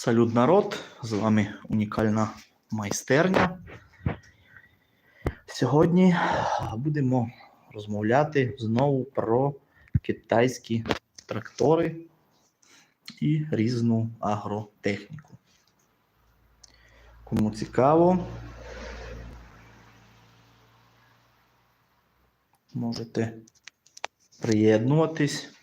Салют народ! З вами унікальна майстерня. Сьогодні будемо розмовляти знову про китайські трактори і різну агротехніку. Кому цікаво, можете приєднуватись.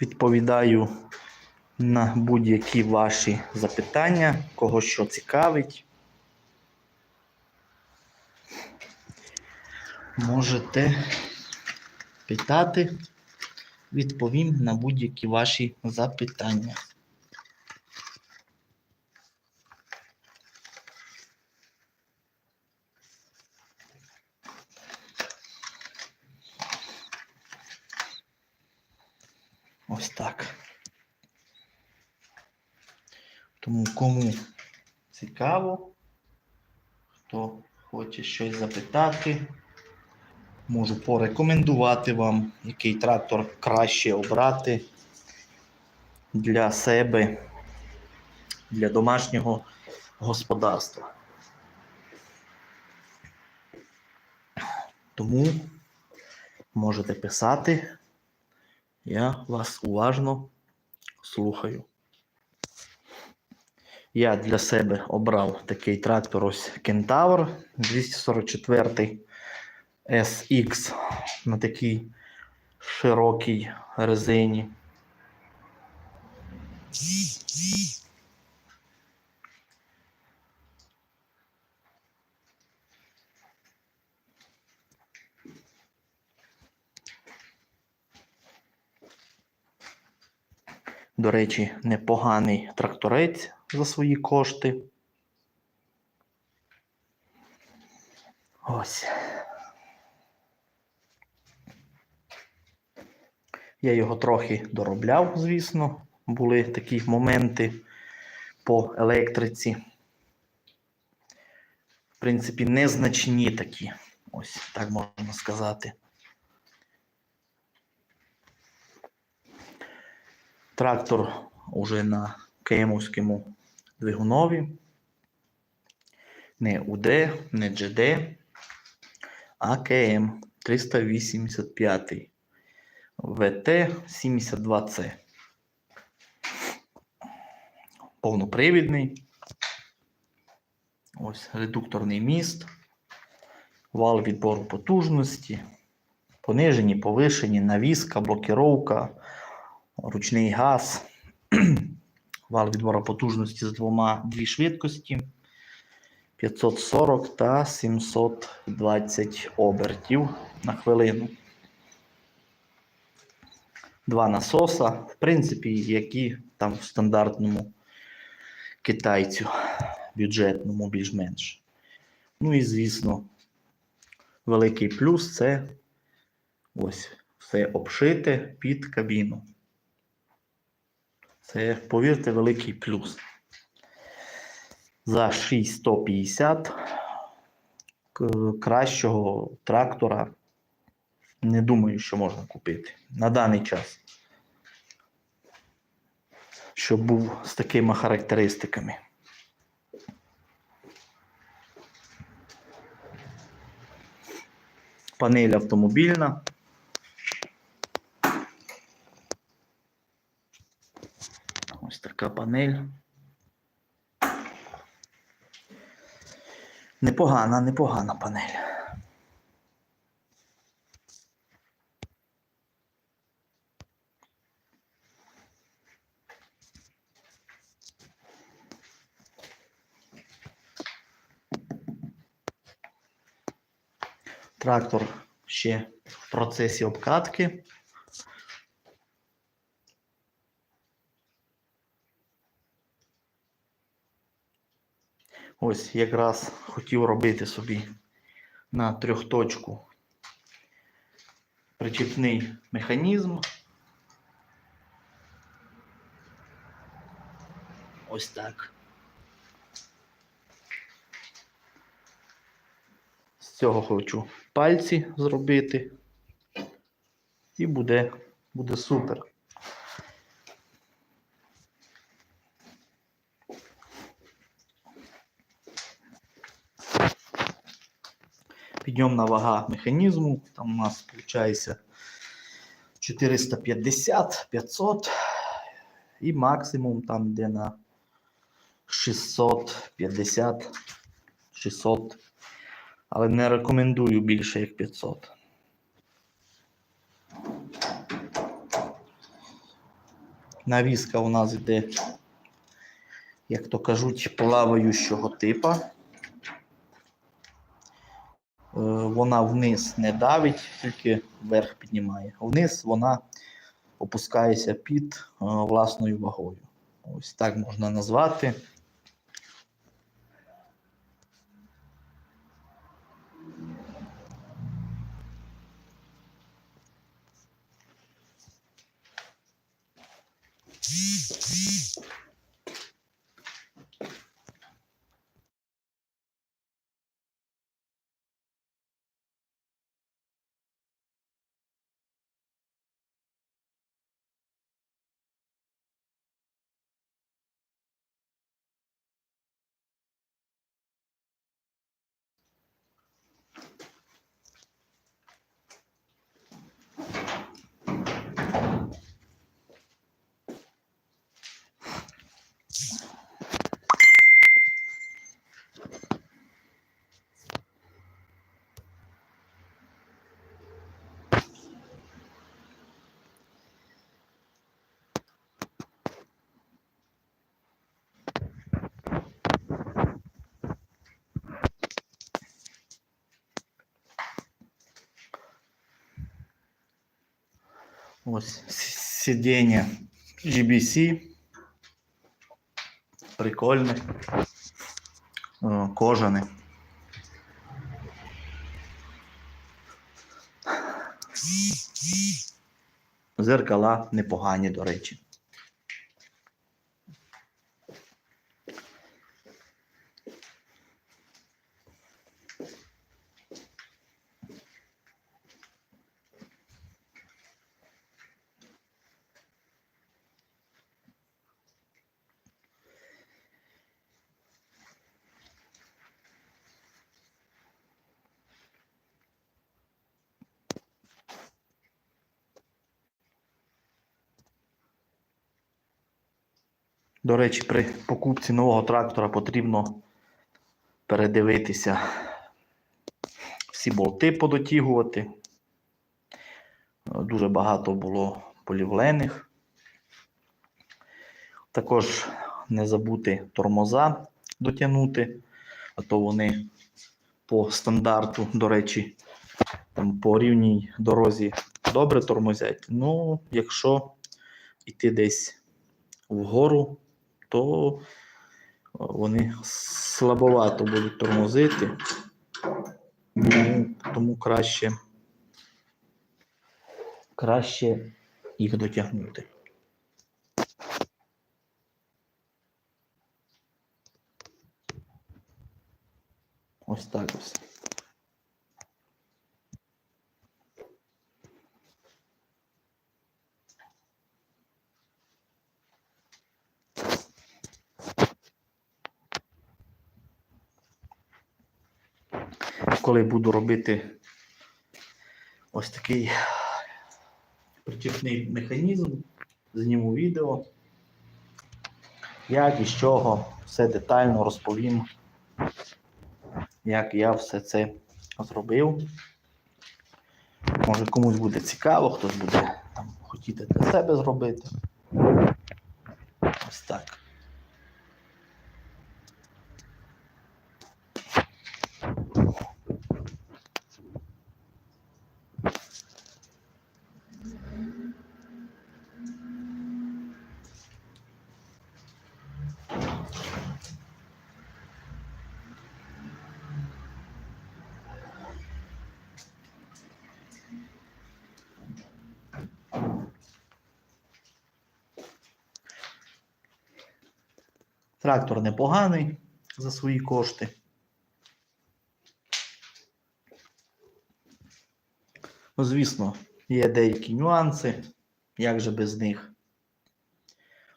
Відповідаю на будь-які ваші запитання, кого що цікавить. Можете питати, відповім на будь-які ваші запитання. Ось так. Тому кому цікаво, хто хоче щось запитати, можу порекомендувати вам, який трактор краще обрати для себе, для домашнього господарства. Тому можете писати. Я вас уважно слухаю. Я для себе обрав такий трактор ось Кентавр 244 SX на такій широкій резині. До речі, непоганий тракторець за свої кошти. Ось. Я його трохи доробляв, звісно. Були такі моменти по електриці. В принципі, незначні такі. Ось так можна сказати. Трактор уже на кемовському двигунові. Не УД, не GD, а КМ 385 ВТ 72C. Повнопривідний. Ось редукторний міст, вал відбору потужності, понижені, повишені, навіска, блокіровка ручний газ, вал відбору потужності з двома дві швидкості 540 та 720 обертів на хвилину. Два насоса, в принципі, які там в стандартному китайцю, бюджетному більш-менш. Ну і, звісно, великий плюс це ось все обшите під кабіну. Це, повірте, великий плюс. За 6150 кращого трактора не думаю, що можна купити на даний час. Щоб був з такими характеристиками. Панель автомобільна. Ось така панель. Непогана, непогана панель. Трактор ще в процесі обкатки. Ось якраз хотів робити собі на трьохточку причіпний механізм. Ось так. З цього хочу пальці зробити. І буде, буде супер. Підйомна вага механізму. Там у нас виходить 450, 500 і максимум там де на 650, 600. Але не рекомендую більше як 500. Навіска у нас йде, як то кажуть, плаваючого типа. Е, Вона вниз не давить, тільки вверх піднімає. Вниз вона опускається під е, власною вагою. Ось так можна назвати. Ось сидіння GBC. Прикольне. Кожане. Зеркала непогані, до речі. До речі, при покупці нового трактора потрібно передивитися всі болти подотягувати. Дуже багато було полівлених. Також не забути тормоза дотягнути, а то вони по стандарту, до речі, там по рівній дорозі добре тормозять. Ну, якщо йти десь вгору, то е, вони слабовато будуть тормозити. Тому, тому краще, краще їх дотягнути. Ось так ось. Коли буду робити ось такий причіпний механізм, зніму відео, як і з чого, все детально розповім, як я все це зробив. Може комусь буде цікаво, хтось буде там, хотіти для себе зробити. Ось так. Трактор непоганий за свої кошти. Ну, звісно, є деякі нюанси, як же без них.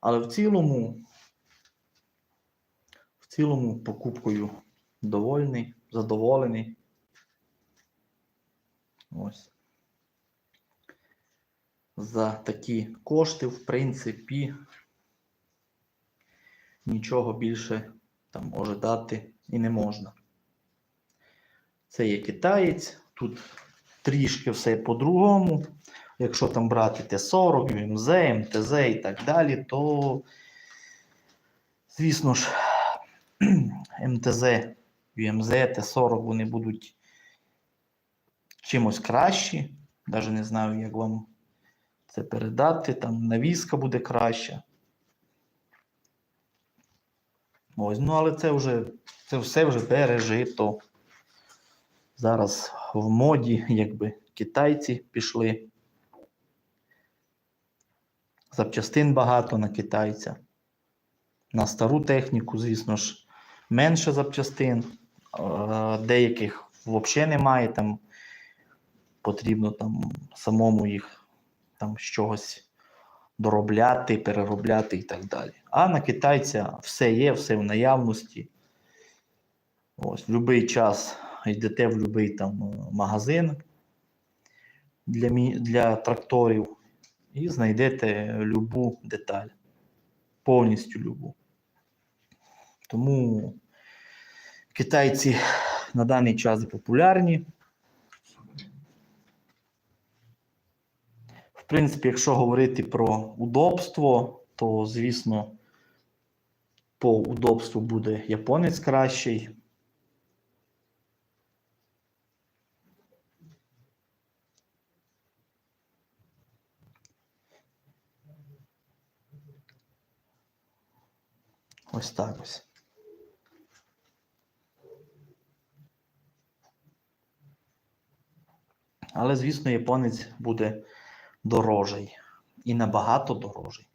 Але в цілому, в цілому покупкою довольний, задоволений. Ось. За такі кошти, в принципі, нічого більше там ожидати і не можна. Це є китаєць, тут трішки все по-другому. Якщо там брати Т-40, МЗ, МТЗ і так далі, то, звісно ж, МТЗ, ЮМЗ, Т-40 вони будуть чимось кращі. Навіть не знаю, як вам це передати. Там навіска буде краща. Ось, ну але це вже це все вже пережито. Зараз в моді, якби китайці пішли. Запчастин багато на китайця. На стару техніку, звісно ж, менше запчастин. Деяких взагалі немає. Там потрібно там самому їх там з чогось доробляти, переробляти і так далі. А на китайця все є, все в наявності. Ось, в будь-який час йдете в будь-який там е, магазин для, для тракторів і знайдете любу деталь. Повністю любу. Тому китайці на даний час популярні. Принципі, якщо говорити про удобство, то, звісно, по удобству буде японець кращий. Ось так ось. Але, звісно, японець буде дорожий і набагато дорожий.